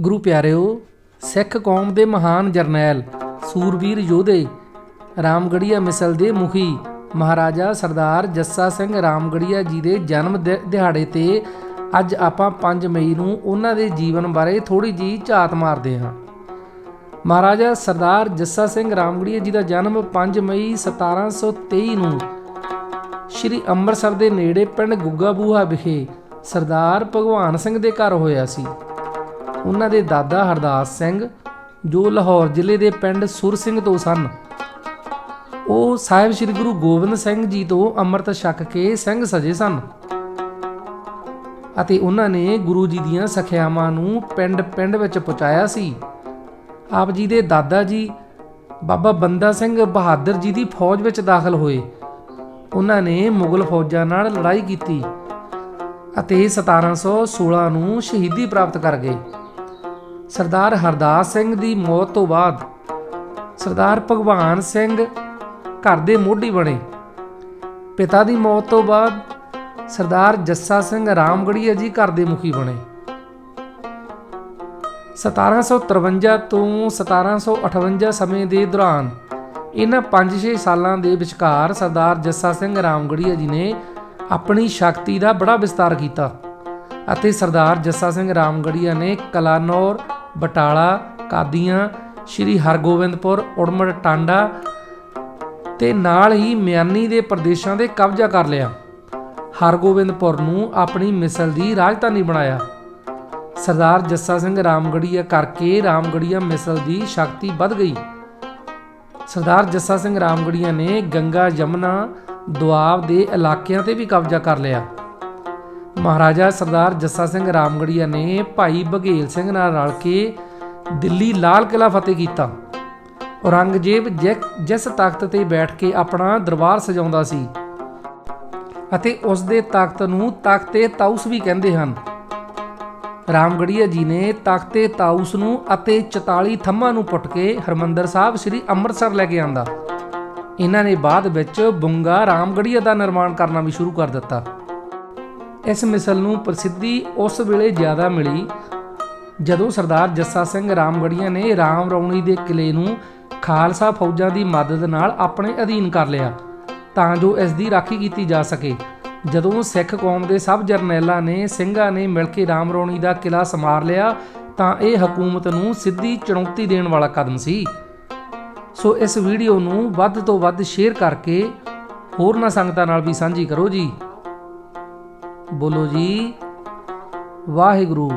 ਗੁਰੂ ਪਿਆਰਿਓ, ਸਿੱਖ ਕੌਮ ਦੇ ਮਹਾਨ ਜਰਨੈਲ ਸੂਰਬੀਰ ਯੋਧੇ ਰਾਮਗੜੀਆ ਮਿਸਲ ਦੇ ਮੁਖੀ ਮਹਾਰਾਜਾ ਸਰਦਾਰ ਜੱਸਾ ਸਿੰਘ ਰਾਮਗੜੀਆ ਜੀ ਦੇ ਜਨਮ ਦਿ- ਦਿਹਾੜੇ ਤੇ ਅੱਜ ਆਪਾਂ 5 ਮਈ ਨੂੰ ਉਹਨਾਂ ਦੇ ਜੀਵਨ ਬਾਰੇ ਥੋੜੀ ਜੀ ਝਾਤ ਮਾਰਦੇ ਹਾਂ। ਮਹਾਰਾਜਾ ਸਰਦਾਰ ਜੱਸਾ ਸਿੰਘ ਰਾਮਗੜੀਆ ਜੀ ਦਾ ਜਨਮ 5 ਮਈ 1723 ਨੂੰ ਸ਼੍ਰੀ ਅੰਮ੍ਰਿਤਸਰ ਦੇ ਨੇੜੇ ਪਿੰਡ ਗੁੱਗਾ ਬੂਹਾ ਵਿਖੇ ਸਰਦਾਰ ਭਗਵਾਨ ਸਿੰਘ ਦੇ ਘਰ ਹੋਇਆ ਸੀ। ਉਹਨਾਂ ਦੇ ਦਾਦਾ ਹਰਦਾਸ ਸਿੰਘ, ਜੋ ਲਾਹੌਰ ਜ਼ਿਲ੍ਹੇ ਦੇ ਪਿੰਡ ਸੁਰ ਸਿੰਘ ਤੋਂ ਸਨ। ਉਹ ਸਾਹਿਬ ਸ੍ਰੀ ਗੁਰੂ ਗੋਬਿੰਦ ਸਿੰਘ ਜੀ ਤੋਂ ਅੰਮ੍ਰਿਤ ਛਕ ਕੇ ਸਿੰਘ ਸਜੇ ਸਨ ਅਤੇ ਉਹਨਾਂ ਨੇ ਗੁਰੂ ਜੀ ਦੀਆਂ ਸਖਿਆਵਾਂ ਨੂੰ ਪਿੰਡ-ਪਿੰਡ ਵਿੱਚ ਪਹੁੰਚਾਇਆ ਸੀ। ਆਪ ਜੀ ਦੇ ਦਾਦਾ ਜੀ ਬਾਬਾ ਬੰਦਾ ਸਿੰਘ ਬਹਾਦਰ ਜੀ ਦੀ ਫੌਜ ਵਿੱਚ ਦਾਖਲ ਹੋਏ। ਉਹਨਾਂ ਨੇ ਮੁਗਲ ਫੌਜਾਂ ਨਾਲ ਲੜਾਈ ਕੀਤੀ ਅਤੇ 1716 ਨੂੰ ਸ਼ਹੀਦੀ ਪ੍ਰਾਪਤ ਕਰ ਗਏ। ਸਰਦਾਰ ਹਰਦਾਸ ਸਿੰਘ ਦੀ ਮੌਤ ਤੋਂ ਬਾਅਦ ਸਰਦਾਰ ਭਗਵਾਨ ਸਿੰਘ ਘਰ ਦੇ ਮੋਢੀ ਬਣੇ। ਪਿਤਾ ਦੀ ਮੌਤ ਤੋਂ ਬਾਅਦ ਸਰਦਾਰ ਜੱਸਾ ਸਿੰਘ ਰਾਮਗੜੀਆ ਜੀ ਘਰ ਦੇ ਮੁਖੀ ਬਣੇ। 1753 ਤੋਂ 1758 ਸਮੇਂ ਦੇ ਦੌਰਾਨ ਇਹਨਾਂ 5-6 ਸਾਲਾਂ ਦੇ ਵਿਚਕਾਰ ਸਰਦਾਰ ਜੱਸਾ ਸਿੰਘ ਰਾਮਗੜੀਆ ਜੀ ਨੇ ਆਪਣੀ ਸ਼ਕਤੀ ਦਾ ਬੜਾ ਵਿਸਤਾਰ ਕੀਤਾ ਅਤੇ ਸਰਦਾਰ ਜੱਸਾ ਸਿੰਘ ਰਾਮਗੜੀਆ ਨੇ ਕਲਾਨੌਰ ਬਟਾਲਾ, ਕਾਦੀਆਂ, ਸ਼੍ਰੀ ਹਰਗੋਬਿੰਦਪੁਰ, ਉੜਮੜ, ਟਾਂਡਾ ਤੇ ਨਾਲ ਹੀ ਮਿਆਨੀ ਦੇ ਪ੍ਰਦੇਸ਼ਾਂ ਦੇ ਕਬਜ਼ਾ ਕਰ ਲਿਆ। ਹਰਗੋਬਿੰਦਪੁਰ ਨੂੰ ਆਪਣੀ ਮਿਸਲ ਦੀ ਰਾਜਧਾਨੀ ਬਣਾਇਆ। ਸਰਦਾਰ ਜੱਸਾ ਸਿੰਘ ਰਾਮਗੜੀਆ ਕਰਕੇ ਰਾਮਗੜੀਆ ਮਿਸਲ ਦੀ ਸ਼ਕਤੀ ਵੱਧ ਗਈ। ਸਰਦਾਰ ਜੱਸਾ ਸਿੰਘ ਰਾਮਗੜੀਆ ਨੇ ਗੰਗਾ, ਯਮਨਾ, ਦੁਆਬ ਦੇ ਇਲਾਕਿਆਂ ਤੇ ਵੀ ਕਬਜ਼ਾ ਕਰ ਲਿਆ। ਮਹਾਰਾਜਾ ਸਰਦਾਰ ਜੱਸਾ ਸਿੰਘ ਰਾਮਗੜੀਆ ਨੇ ਭਾਈ ਬਘੇਲ ਸਿੰਘ ਨਾਲ ਰਲ ਕੇ ਦਿੱਲੀ ਲਾਲ ਕਿਲਾ ਫਤਿਹ ਕੀਤਾ। ਔਰੰਗਜ਼ੇਬ ਜਿਸ ਤਖਤ ਤੇ ਬੈਠ ਕੇ ਆਪਣਾ ਦਰਬਾਰ ਸਜਾਉਂਦਾ ਸੀ ਅਤੇ ਉਸ ਦੇ ਤਖਤ ਨੂੰ ਤਖਤੇ ਤਾਊਸ ਵੀ ਕਹਿੰਦੇ ਹਨ। ਰਾਮਗੜੀਆ ਜੀ ਨੇ ਤਖਤੇ ਤਾਊਸ ਨੂੰ ਅਤੇ 44 ਥੰਮਾਂ ਨੂੰ ਪੁੱਟ ਕੇ ਹਰਮੰਦਰ ਸਾਹਿਬ ਸ੍ਰੀ ਅੰਮ੍ਰਿਤਸਰ ਲੈ ਕੇ ਆਂਦਾ। ਇਹਨਾਂ ਨੇ ਬਾਅਦ ਵਿੱਚ ਬੁੰਗਾ ਰਾਮਗੜੀਆ ਦਾ ਨਿਰਮਾਣ ਕਰਨਾ ਵੀ ਸ਼ੁਰੂ ਕਰ ਦਿੱਤਾ। ਇਸ ਮਿਸਲ ਨੂੰ ਪ੍ਰਸਿੱਧੀ ਉਸ ਵੇਲੇ ਜ਼ਿਆਦਾ ਮਿਲੀ, ਜਦੋਂ ਸਰਦਾਰ ਜੱਸਾ ਸਿੰਘ ਰਾਮਗੜੀਆਂ ਨੇ ਰਾਮ ਰੌਣੀ ਦੇ ਕਿਲੇ ਨੂੰ ਖਾਲਸਾ ਫੌਜਾਂ ਦੀ ਮਦਦ ਨਾਲ ਆਪਣੇ ਅਧੀਨ ਕਰ ਲਿਆ, ਤਾਂ ਜੋ ਇਸ ਦੀ ਰਾਖੀ ਕੀਤੀ ਜਾ ਸਕੇ। ਜਦੋਂ ਸਿੱਖ ਕੌਮ ਦੇ ਸਭ ਜਰਨੈਲਾਂ ਨੇ ਸਿੰਘਾਂ ਨੇ ਮਿਲ ਕੇ ਰਾਮ ਰੌਣੀ ਦਾ ਕਿਲਾ ਸਮਾਰ ਲਿਆ, ਤਾਂ ਇਹ ਹਕੂਮਤ ਨੂੰ ਸਿੱਧੀ ਚੁਣੌਤੀ ਦੇਣ ਵਾਲਾ ਕਦਮ ਸੀ। ਸੋ ਇਸ ਵੀਡੀਓ ਨੂੰ ਵੱਧ ਤੋਂ ਵੱਧ ਸ਼ੇਅਰ ਕਰਕੇ ਹੋਰਨਾਂ ਸੰਗਤਾਂ ਨਾਲ ਵੀ ਸਾਂਝੀ ਕਰੋ ਜੀ। ਬੋਲੋ ਜੀ ਵਾਹਿਗੁਰੂ।